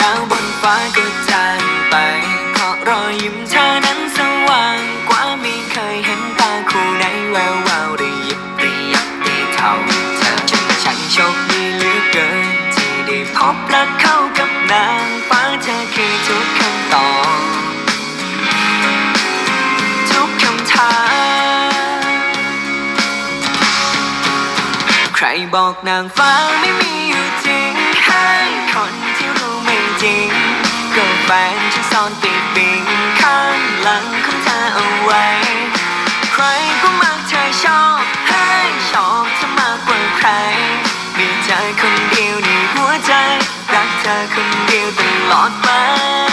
ดาวบนฟ้าก็จางไปขอรอยยิ้มเธอนั้นสว่างกว่าม่เคยเห็นตาคู่ไหนแวววาวได้ยิบได้ยับได้เท่าเธอฉันโชคดีเหลือเกิน ที่ได้พบและเข้ากับนางฟ้าเธอคือทุกคำตอบทุกคำถามใครบอกนางฟ้าไม่มี ธอคนเดียวในหัวใจ รักเธอคนเดียวตลอดไป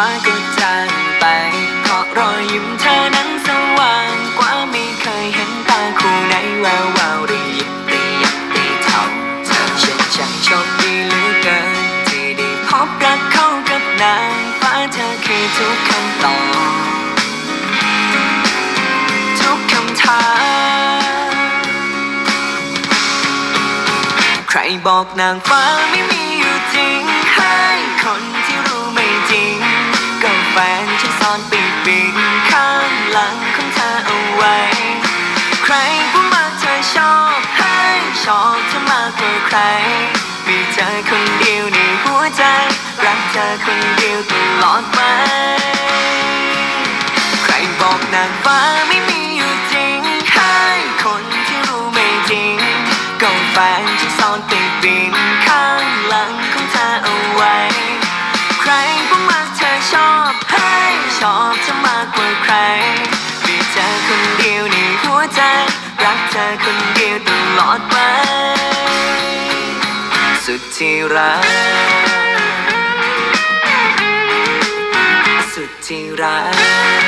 ฟ้าก็จางไปเพราะรอยยิ้มเธอนั้นสว่างกว่าไม่เคยเห็นตาคู่ไหนแวววาวรียิบรียับรีเท่าเธอฉันช่างโชคดีเหลือเกิน ที่ได้พบรักเข้ากับนางฟ้าเธอคือทุกคำตอบทุกคำถามใครบอกนางฟ้าไม่มีอยู่จริงให้คน ปีกบินข้างหลังของเธอเอาไว้ ใครก็มาเธอชอบให้ชอบเธอมากกว่าใคร มีเธอคนเดียวในหัวใจ รักเธอคนเดียวตลอดไป ใครบอกนางฟ้าไม่มีอยู่จริง ให้คนที่รู้ไม่จริง ก็แฟนที่ซ่อนติดบิน ธอคนเดียวตลอดไป สุดที่รัก สุดที่รัก